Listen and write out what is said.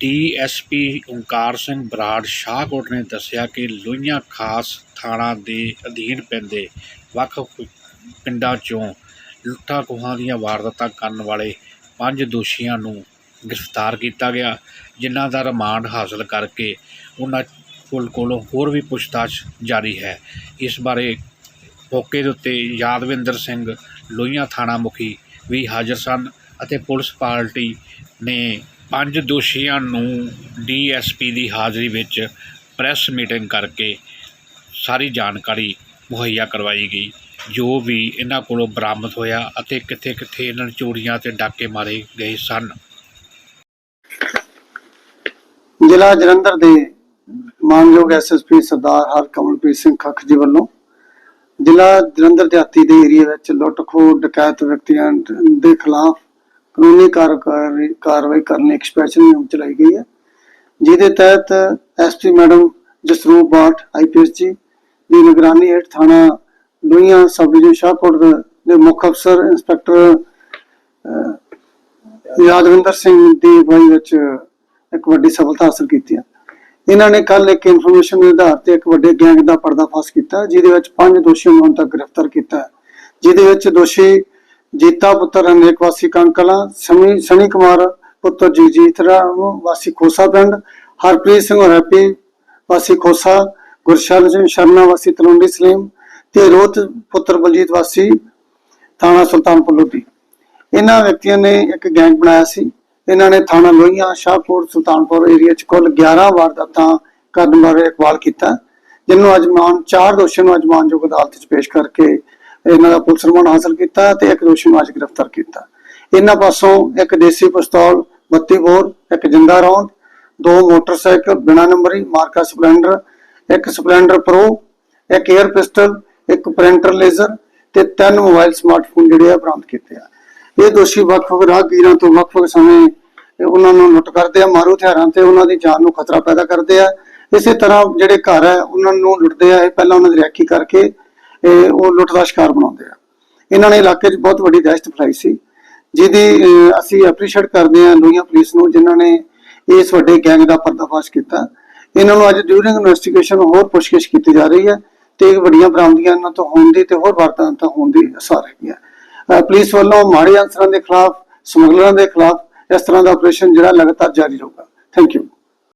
DSP Onkar Singh Brar Shahkot ਨੇ ਦੱਸਿਆ ਕਿ ਲੋਹੀਆਂ ਖਾਸ ਥਾਣਾ ਦੇ ਅਧੀਨ ਪੈਂਦੇ ਵੱਖ ਪਿੰਡਾਂ 'ਚੋਂ ਲੁੱਟਾਂ ਖੋਹਾਂ ਦੀਆਂ ਵਾਰਦਾਤਾਂ ਕਰਨ ਵਾਲੇ ਪੰਜ ਦੋਸ਼ੀਆਂ ਨੂੰ ਗ੍ਰਿਫਤਾਰ ਕੀਤਾ ਗਿਆ, ਜਿਨ੍ਹਾਂ ਦਾ ਰਿਮਾਂਡ ਹਾਸਲ ਕਰਕੇ ਉਹਨਾਂ ਕੋਲ ਕੋਲੋਂ ਹੋਰ ਵੀ ਪੁੱਛਤਾਛ ਜਾਰੀ ਹੈ। ਇਸ ਬਾਰੇ ਮੌਕੇ ਦੇ ਉੱਤੇ ਯਾਦਵਿੰਦਰ ਸਿੰਘ, ਲੋਹੀਆਂ ਥਾਣਾ ਮੁਖੀ ਵੀ ਹਾਜ਼ਰ ਸਨ ਅਤੇ ਪੁਲਿਸ ਪਾਰਟੀ ਨੇ ਪੰਜ ਦੋਸ਼ੀਆਂ ਨੂੰ ਡੀਐਸਪੀ ਦੀ ਹਾਜ਼ਰੀ ਵਿੱਚ ਪ੍ਰੈਸ ਮੀਟਿੰਗ ਕਰਕੇ ਸਾਰੀ ਜਾਣਕਾਰੀ ਮੁਹੱਈਆ ਕਰਵਾਈ ਗਈ, ਜੋ ਵੀ ਇਹਨਾਂ ਕੋਲੋਂ ਬਰਾਮਦ ਹੋਇਆ ਅਤੇ ਕਿੱਥੇ ਕਿੱਥੇ ਇਹਨਾਂ ਨੇ ਚੋਰੀਆਂ ਤੇ ਡਾਕੇ ਮਾਰੇ ਗਏ ਸਨ। ਜ਼ਿਲ੍ਹਾ ਜਲੰਧਰ ਦੇ ਮਾਨਯੋਗ ਐਸਐਸਪੀ ਸਰਦਾਰ ਹਰਕਮਲਪ੍ਰੀਤ ਸਿੰਘ ਖੱਖ ਜੀ ਵੱਲੋਂ ਜ਼ਿਲ੍ਹਾ ਜਲੰਧਰ ਦਿਹਾਤੀ ਦੇ ਏਰੀਆ ਵਿੱਚ ਲੁੱਟ ਖੋਹ ਡਕੈਤ ਵਿਅਕਤੀਆਂ ਦੇ ਖਿਲਾਫ ਕਾਨੂੰਨੀ ਕਾਰਵਾਈ ਕਰਨ ਇੱਕ ਸਪੈਸ਼ਲ ਮੁਹਿੰਮ ਚਲਾਈ ਗਈ ਹੈ। ਜਿਹਦੇ ਤਹਿਤ SP madam Jasroop Batth IPS ji ਦੀ ਨਿਗਰਾਨੀ ਹੇਠ ਥਾਣਾ ਲੋਹੀਆਂ ਸਬ ਡਿਵੀਜ਼ਨ ਸ਼ਾਹਕੋਟ ਦੇ- ਮੁੱਖ ਅਫਸਰ ਇੰਸਪੈਕਟਰ ਯਾਦਵਿੰਦਰ ਸਿੰਘ ਦੀ ਅਗਵਾਈ ਵਿੱਚ ਇੱਕ ਵੱਡੀ ਸਫਲਤਾ ਹਾਸਲ ਕੀਤੀ ਹੈ। ਇਹਨਾਂ ਨੇ ਕੱਲ ਇੱਕ ਇਨਫੋਰਮੇਸ਼ਨ ਦੇ ਆਧਾਰ ਤੇ ਇੱਕ ਵੱਡੇ ਗੈਂਗ ਦਾ ਪਰਦਾਫਾਸ਼ ਕੀਤਾ, ਜਿਹਦੇ ਵਿੱਚ ਪੰਜ ਦੋਸ਼ੀਆਂ ਨੂੰ ਹੁਣ ਤੱਕ ਗ੍ਰਿਫਤਾਰ ਕੀਤਾ ਜਿਹਦੇ ਵਿੱਚ ਦੋਸ਼ੀ ਜੀਤਾ ਪੁੱਤਰ ਅਨੇਕ ਵਾਸੀ ਕੰਕਲਾ ਸਮੀ ਸਨੀ ਕੁਮਾਰ ਪੁੱਤਰ ਜਗਜੀਤ ਰਾਮ, ਵਾਸੀ ਖੋਸਾ ਪਿੰਡ, ਹਰਪ੍ਰੀਤ ਸਿੰਘ ਹੈਪੀ ਵਾਸੀ ਖੋਸਾ, ਗੁਰਸ਼ਰਨ ਸਿੰਘ ਸ਼ਰਨਾ ਵਾਸੀ ਤਲਵੰਡੀ ਸਲੀਮ ਤੇ ਰੋਤ ਪੁੱਤਰ ਬਲਜੀਤ ਵਾਸੀ, ਥਾਣਾ ਸੁਲਤਾਨਪੁਰ, ਲੋਧੀ। ਇਹਨਾਂ ਵਿਅਕਤੀਆਂ ਨੇ ਇੱਕ ਗੈਂਗ ਬਣਾਇਆ ਸੀ। ਇਹਨਾਂ ਨੇ ਥਾਣਾ ਲੋਹੀਆਂ ਸ਼ਾਹਪੁਰ ਸੁਲਤਾਨਪੁਰ ਏਰੀਆ 'ਚ ਕੁੱਲ 11 ਵਾਰਦਾਤਾਂ ਕਰਨ ਬਾਰੇ ਇਕਬਾਲ ਕੀਤਾ ਜਿਹਨੂੰ ਅੱਜ ਮਾਨ, ਚਾਰ ਦੋਸ਼ੀਆਂ ਨੂੰ ਅਜਮਾਨਯੋਗ ਅਦਾਲਤ 'ਚ ਪੇਸ਼ ਕਰਕੇ ਇਹਨਾਂ ਦਾ ਪੁਲਿਸ ਰਿਮਾਂਡ ਹਾਸਲ ਕੀਤਾ ਤੇ ਇੱਕ ਦੋਸ਼ੀ ਨੂੰ ਅੱਜ ਗ੍ਰਿਫਤਾਰ ਕੀਤਾ। ਇਹਨਾਂ ਪਾਸੋਂ ਇੱਕ ਦੇਸੀ ਪਿਸਤੌਲ 32 ਬੋਰ, ਇੱਕ ਜਿੰਦਾ ਰੌਂਦ, ਦੋ ਮੋਟਰਸਾਈਕਲ, ਬਿਨਾ ਨੰਬਰੀ, ਮਾਰਕਾ ਸਪਲੈਂਡਰ, ਇੱਕ ਸਪਲੈਂਡਰ ਪ੍ਰੋ, ਇੱਕ 에ਅਰ ਪਿਸਟਲ, ਇੱਕ ਪ੍ਰਿੰਟਰ ਲੇਜ਼ਰ ਤੇ ਤਿੰਨ ਮੋਬਾਈਲ ਸਮਾਰਟਫੋਨ ਜਿਹੜੇ ਆ ਬਰਾਮਦ ਕੀਤੇ ਆ। ਇਹ ਦੋਸ਼ੀ ਵੱਖ-ਵੱਖ ਰਾਹਗੀਰਾਂ ਤੋਂ ਵੱਖ-ਵੱਖ ਸਮੇਂ ਉਹਨਾਂ ਨੂੰ ਲੁੱਟ ਕਰਦੇ ਆ, ਮਾਰੂ ਹਥਿਆਰਾਂ ਤੇ ਉਹਨਾਂ ਦੀ ਜਾਨ ਨੂੰ ਖਤਰਾ ਪੈਦਾ ਕਰਦੇ ਆ। ਇਸੇ ਤਰ੍ਹਾਂ ਜਿਹੜੇ ਘਰ ਹੈ ਉਹਨਾਂ ਨੂੰ ਲੁੱਟਦੇ ਆ, ਇਹ ਪਹਿਲਾਂ ਉਹਨਾਂ ਦੀ ਰੈਕੀ ਕਰਕੇ ਇਹ ਉਹ ਲੁੱਟ ਦਾ ਸ਼ਿਕਾਰ ਬਣਾਉਂਦੇ ਆ। ਇਹਨਾਂ ਨੇ ਇਲਾਕੇ 'ਚ ਬਹੁਤ ਵੱਡੀ ਦਹਿਸ਼ਤ ਫੈਲਾਈ ਸੀ। ਜਿਹਦੀ ਅਸੀਂ ਐਪਰੀਸ਼ੀਏਟ ਕਰਦੇ ਹਾਂ ਲੋਹੀਆਂ ਪੁਲਿਸ ਨੂੰ, ਜਿਨ੍ਹਾਂ ਨੇ ਇਸ ਵੱਡੇ ਗੈਂਗ ਦਾ ਪਰਦਾਫਾਸ਼ ਕੀਤਾ। ਇਹਨਾਂ ਨੂੰ ਅੱਜ ਡਿਊਰਿੰਗ ਇਨਵੈਸਟੀਗੇਸ਼ਨ ਹੋਰ ਪੁੱਛਗਿੱਛ ਕੀਤੀ ਜਾ ਰਹੀ ਹੈ ਤੇ ਵੱਡੀਆਂ ਬਰਾਮਦੀਆਂ ਇਹਨਾਂ ਤੋਂ ਹੋਣ ਦੀ ਤੇ ਹੋਰ ਵਾਰਦਾਤਾਂ ਹੋਣ ਦੀ ਅਸਾਰ ਹੈਗੀ ਹੈ ਪੁਲਿਸ ਵੱਲੋਂ ਮਾੜੇ ਅਨਸਰਾਂ ਦੇ ਖਿਲਾਫ, ਸਮਗਲਰਾਂ ਦੇ ਖਿਲਾਫ ਇਸ ਤਰ੍ਹਾਂ ਦਾ ਆਪਰੇਸ਼ਨ ਜਿਹੜਾ ਲਗਾਤਾਰ ਜਾਰੀ ਰਹੂਗਾ। Thank you